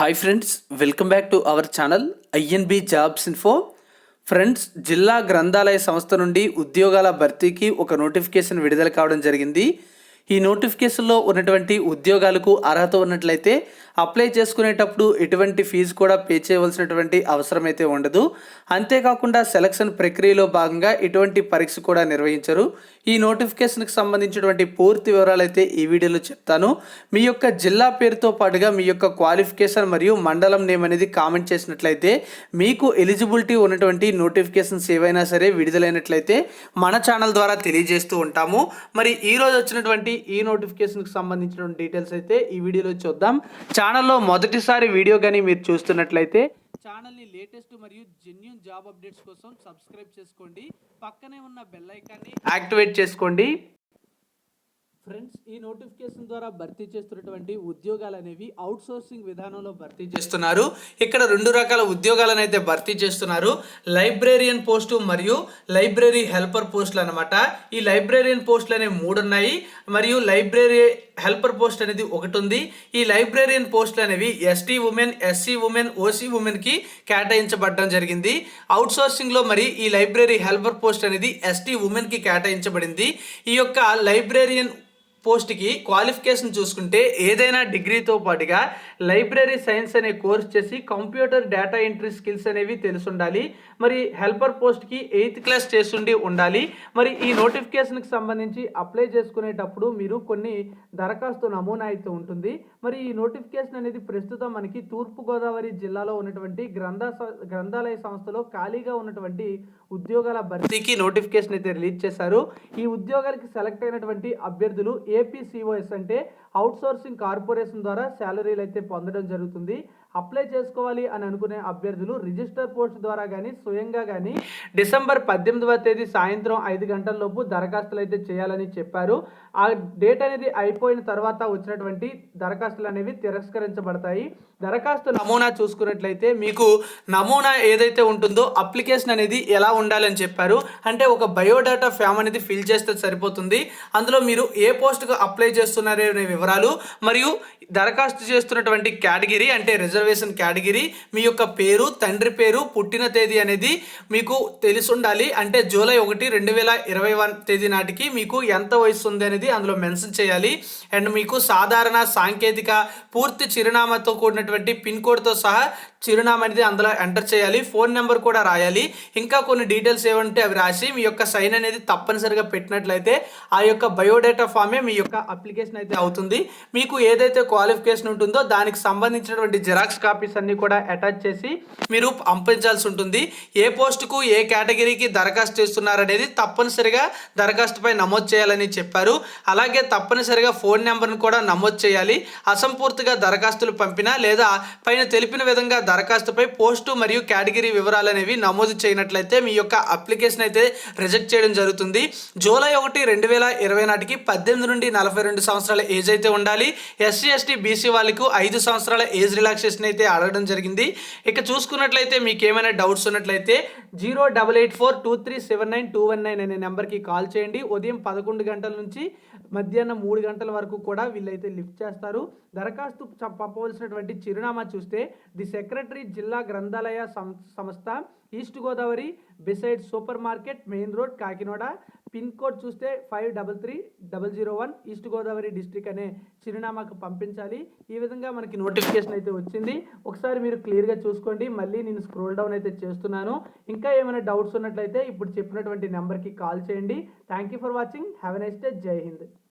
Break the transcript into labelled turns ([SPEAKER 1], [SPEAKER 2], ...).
[SPEAKER 1] Hi friends welcome back to our channel INB jobs info friends జిల్లా గ్రంథాలయ సంస్థ నుండి ఉద్యోగాల భర్తీకి ఒక నోటిఫికేషన్ విడుదల కావడం జరిగింది. ఈ నోటిఫికేషన్లో ఉన్నటువంటి ఉద్యోగాలకు అర్హత ఉన్నట్లయితే అప్లై చేసుకునేటప్పుడు ఎటువంటి ఫీజు కూడా పే చేయవలసినటువంటి అవసరం అయితే ఉండదు. అంతేకాకుండా సెలక్షన్ ప్రక్రియలో భాగంగా ఎటువంటి పరీక్ష కూడా నిర్వహించరు. ఈ నోటిఫికేషన్కి సంబంధించినటువంటి పూర్తి వివరాలు అయితే ఈ వీడియోలో చెప్తాను. మీ యొక్క జిల్లా పేరుతో పాటుగా మీ యొక్క క్వాలిఫికేషన్ మరియు మండలం నేమ్ అనేది కామెంట్ చేసినట్లయితే మీకు ఎలిజిబిలిటీ ఉన్నటువంటి నోటిఫికేషన్స్ ఏవైనా సరే విడుదలైనట్లయితే మన ఛానల్ ద్వారా తెలియజేస్తూ ఉంటాము. మరి ఈ రోజు వచ్చినటువంటి ఈ నోటిఫికేషన్కి సంబంధించిన డీటెయిల్స్ అయితే ఈ వీడియోలో చూద్దాం. ఛానల్లో మొదటిసారి వీడియో కానీ మీరు చూస్తున్నట్లయితే ఛానల్ని లేటెస్ట్ మరియు జెన్యున్ జాబ్ అప్డేట్స్ కోసం సబ్స్క్రైబ్ చేసుకోండి. పక్కనే ఉన్న బెల్ ఐకాన్ని యాక్టివేట్ చేసుకోండి. ఫ్రెండ్స్ ఈ నోటిఫికేషన్ ద్వారా భర్తీ చేస్తున్నటువంటి ఉద్యోగాలు అనేవి అవుట్ సోర్సింగ్ విధానంలో భర్తీ చేస్తున్నారు. ఇక్కడ రెండు రకాల ఉద్యోగాలను అయితే భర్తీ చేస్తున్నారు. లైబ్రేరియన్ పోస్టు మరియు లైబ్రరీ హెల్పర్ పోస్టులు అనమాట ఈ లైబ్రేరియన్ పోస్టులు అనేవి మూడు ఉన్నాయి మరియు లైబ్రరీ హెల్పర్ పోస్ట్ అనేది ఒకటి ఉంది ఈ లైబ్రేరియన్ పోస్టులు అనేవి ST women SC women OC ఉమెన్కి కేటాయించబడడం జరిగింది. అవుట్ సోర్సింగ్లో మరి ఈ లైబ్రరీ హెల్పర్ పోస్ట్ అనేది ఎస్టీ ఉమెన్కి కేటాయించబడింది. ఈ యొక్క లైబ్రేరియన్ పోస్ట్కి క్వాలిఫికేషన్ చూసుకుంటే ఏదైనా డిగ్రీతో పాటుగా లైబ్రరీ సైన్స్ అనే కోర్స్ చేసి కంప్యూటర్ డేటా ఎంట్రీ స్కిల్స్ అనేవి తెలిసి ఉండాలి మరి హెల్పర్ పోస్ట్కి ఎయిత్ క్లాస్ చేస్తుండి ఉండాలి. మరి ఈ నోటిఫికేషన్కి సంబంధించి అప్లై చేసుకునేటప్పుడు మీరు కొన్ని దరఖాస్తు నమూనా అయితే ఉంటుంది. మరి ఈ నోటిఫికేషన్ అనేది ప్రస్తుతం మనకి తూర్పుగోదావరి జిల్లాలో ఉన్నటువంటి గ్రంథ గ్రంథాలయ సంస్థలో ఖాళీగా ఉన్నటువంటి ఉద్యోగాల భర్తీకి నోటిఫికేషన్ అయితే రిలీజ్ చేశారు. ఈ ఉద్యోగాలకి సెలెక్ట్ అయినటువంటి అభ్యర్థులు ఏపీసీఓఎస్ అంటే అవుట్సోర్సింగ్ కార్పొరేషన్ ద్వారా శాలరీలు అయితే పొందడం జరుగుతుంది. అప్లై చేసుకోవాలి అని అనుకునే అభ్యర్థులు రిజిస్టర్ పోస్ట్ ద్వారా కానీ స్వయంగా కానీ డిసెంబర్ పద్దెనిమిదవ తేదీ సాయంత్రం ఐదు గంటల లోపు దరఖాస్తులు అయితే చేయాలని చెప్పారు. ఆ డేట్ అనేది అయిపోయిన తర్వాత వచ్చినటువంటి దరఖాస్తులు అనేవి తిరస్కరించబడతాయి. దరఖాస్తు నమూనా చూసుకున్నట్లయితే మీకు నమూనా ఏదైతే ఉంటుందో అప్లికేషన్ అనేది ఎలా ఉండాలని చెప్పారు. అంటే ఒక బయోడాటా ఫామ్ అనేది ఫిల్ చేస్తే సరిపోతుంది. అందులో మీరు ఏ పోస్ట్కు అప్లై చేస్తున్నారే అనే వివరాలు మరియు దరఖాస్తు చేస్తున్నటువంటి కేటగిరీ అంటే రిజర్వ్ రిజర్వేషన్ కేటగిరీ మీ యొక్క పేరు తండ్రి పేరు పుట్టిన తేదీ అనేది మీకు తెలిసి ఉండాలి అంటే జూలై ఒకటి రెండు వేల ఇరవై వన్ తేదీ నాటికి మీకు ఎంత వయసు ఉంది అనేది అందులో మెన్షన్ చేయాలి. అండ్ మీకు సాధారణ సాంకేతిక పూర్తి చిరునామాతో కూడినటువంటి పిన్ కోడ్తో సహా చిరునామా అనేది అందులో ఎంటర్ చేయాలి. ఫోన్ నెంబర్ కూడా రాయాలి. ఇంకా కొన్ని డీటెయిల్స్ ఏమంటే అవి రాసి మీ యొక్క సైన్ అనేది తప్పనిసరిగా పెట్టినట్లయితే ఆ యొక్క బయోడేటా ఫామే మీ యొక్క అప్లికేషన్ అయితే అవుతుంది. మీకు ఏదైతే క్వాలిఫికేషన్ ఉంటుందో దానికి సంబంధించినటువంటి జిరాక్స్ కాపీస్ అన్నీ కూడా అటాచ్ చేసి మీరు పంపించాల్సి ఉంటుంది. ఏ పోస్టుకు ఏ కేటగిరీకి దరఖాస్తు చేస్తున్నారనేది తప్పనిసరిగా దరఖాస్తుపై నమోదు చేయాలని చెప్పారు. అలాగే తప్పనిసరిగా ఫోన్ నెంబర్ను కూడా నమోదు చేయాలి. అసంపూర్తిగా దరఖాస్తులు పంపినా లేదా పైన తెలిపిన విధంగా దరఖాస్తుపై పోస్టు మరియు కేటగిరీ వివరాలు అనేవి నమోదు చేయనట్లయితే మీ యొక్క అప్లికేషన్ అయితే రిజెక్ట్ చేయడం జరుగుతుంది. జూలై ఒకటి రెండు వేల ఇరవై నాటికి పద్దెనిమిది నుండి నలభై రెండు సంవత్సరాల ఏజ్ అయితే ఉండాలి. ఎస్సీ ఎస్టీ బీసీ వాళ్ళకు ఐదు సంవత్సరాల ఏజ్ రిలాక్సేషన్ అయితే అడగడం జరిగింది. ఇక చూసుకున్నట్లయితే మీకు ఏమైనా డౌట్స్ ఉన్నట్లయితే zero double eight four two three seven nine two one nine అనే నెంబర్కి కాల్ చేయండి. ఉదయం పదకొండు గంటల నుంచి మధ్యాహ్నం మూడు గంటల వరకు కూడా వీళ్ళైతే లిఫ్ట్ చేస్తారు. దరఖాస్తు పంపవలసినటువంటి చిరునామా చూస్తే ది సెక్రటరీ జిల్లా గ్రంథాలయ సం- సంస్థ east Godavari beside super market main road Kakinada. Pin code చూస్తే five double three double zero one east Godavari district అనే చిరునామాకు పంపించాలి. ఈ విధంగా మనకి నోటిఫికేషన్ అయితే వచ్చింది. ఒకసారి మీరు క్లియర్గా చూసుకోండి. మళ్ళీ నేను స్క్రోల్ డౌన్ అయితే చేస్తున్నాను. ఇంకా ఏమైనా డౌట్స్ ఉన్నట్లయితే ఇప్పుడు చెప్పినటువంటి నెంబర్కి కాల్ చేయండి. Thank you for watching. Have a nice day. Jai Hind.